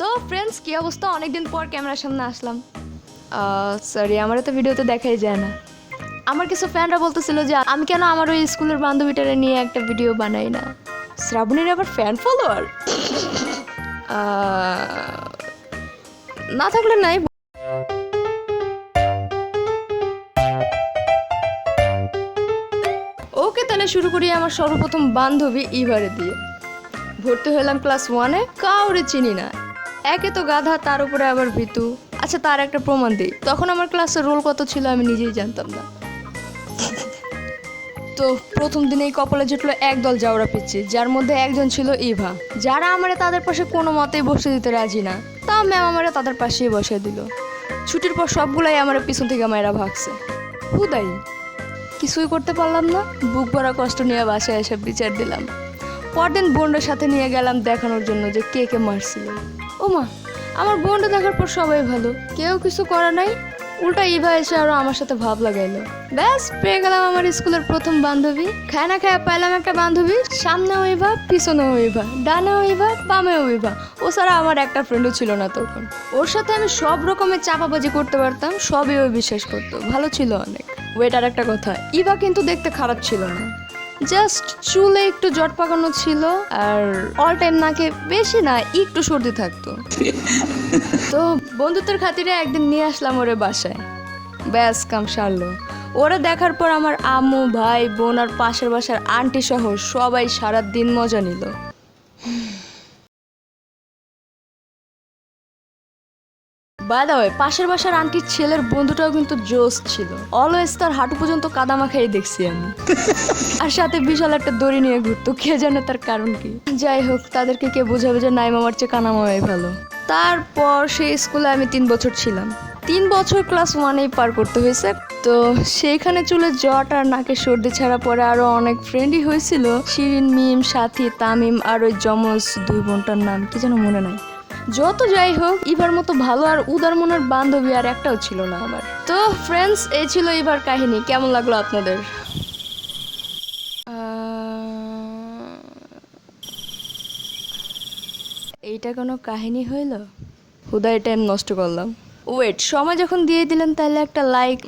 তো ফ্রেন্ডস কি অবস্থা? অনেকদিন পর ক্যামেরার সামনে আসলাম। সরি আমার তো ভিডিওতে দেখাই যায় না। আমার কিছু ফ্যানরা বলতেছিল যে, আমি কেন আমার ওই স্কুলের বান্ধবীটারে নিয়ে একটা ভিডিও বানাই না? শ্রাবণীর আবার ফ্যান ফলোয়ার না থাকলে নাই। ওকে তাহলে শুরু করি আমার সর্বপ্রথম বান্ধবী ইভারে দিয়ে। ভর্তি হলাম ক্লাস ওয়ানে কাউরে চিনি না। একে তো গাধা, তার উপরে আবার ভিতু। আচ্ছা তার একটা প্রমাণ দিই। তখন আমার ক্লাসের রোল কত ছিল আমি নিজেই জানতাম না। তো প্রথম দিনেই কপালে জুটলো একদল জাউরা পিচ্ছি যার মধ্যে একজন ছিল ইভা। যারা আমারে তাদের পাশে কোনো মতেই বসে দিতে রাজি না, তাও ম্যাম আমারে তাদের পাশেই বসে দিল। ছুটির পর সবগুলাই আমার পিছন থেকে মায়েরা ভাগছে। হুদাই, কিছুই করতে পারলাম না, বুক ভরা কষ্ট নিয়ে বাসায় এসে বিচার দিলাম। পরদিন বোনটার সাথে নিয়ে গেলাম দেখানোর জন্য যে কে কে মারছিল। ও মা, আমার বোনটা দেখার পর সবাই ভালো। কেউ কিছু করা নাই। উল্টা ইভা এসে আরও আমার সাথে ভাব লাগাইলো। ব্যাস, পেয়ে গেলাম আমার স্কুলের প্রথম বান্ধবী। খায় না খায় পাইলাম একটা বান্ধবী। সামনেও ইভা, পিছনেও ইভা, ডানেও ইভা, বামেও ইভা। ও ছাড়া আমার একটা ফ্রেন্ডও ছিল না তখন। ওর সাথে আমি সব রকমের চাপাবাজি করতে পারতাম, সবই ও বিশ্বাস করতো। ভালো ছিল অনেক। ওয়েট আর একটা কথা, ইভা কিন্তু দেখতে খারাপ ছিল না। জাস্ট চুলে একটু জট পাকানো ছিল আর অল টাইম নাকে বেশি না, একটু সর্দি থাকতো। তো বন্ধুত্বের খাতিরে একদিন নিয়ে আসলাম ওরে বাসায়। ব্যাস, কাম সারলো। ওরা দেখার পর আমার আম্মু, ভাই, বোন আর পাশের বাসার আন্টি সহ সবাই সারা দিন মজা নিল। বাই দা পাশের বাসার আন্টির ছেলের বন্ধুটাও কিন্তু জোস ছিল। অলওয়েজ তার হাঁটু পর্যন্ত কাদা মাখাই দেখছি আমি। আর সাথে বিশাল একটা দড়ি নিয়ে ঘুরতো, কে জানে তার কারণ কি। যাই হোক, তাদেরকে কে বোঝাবে যে নাই মামার চেয়ে কানা মামাই ভালো। তারপর সেই স্কুলে আমি তিন বছর ছিলাম। তিন বছর ক্লাস ওয়ানেই পার করতে হয়েছে। তো সেইখানে চুলে জট আর নাকে সর্দি ছাড়া পরে আরও অনেক ফ্রেন্ডই হয়েছিল। শিরিন, মিম, সাথী, তামিম আর ওই যমজ দুই বোনটার নাম, কি যেন মনে নাই। যত যাই হোক ইভার মতো ভালো আর উদার মনের বান্ধবী আর একটাও ছিল না আমার। তো ফ্রেন্ডস এই ছিল এবার কাহিনী। কেমন লাগল আপনাদের? এইটা কোনো কাহিনী হইল? হুদায় টাইম নষ্ট করলাম। ওয়েট সময় যখন দিয়ে দিলেন, তাহলে একটা লাইক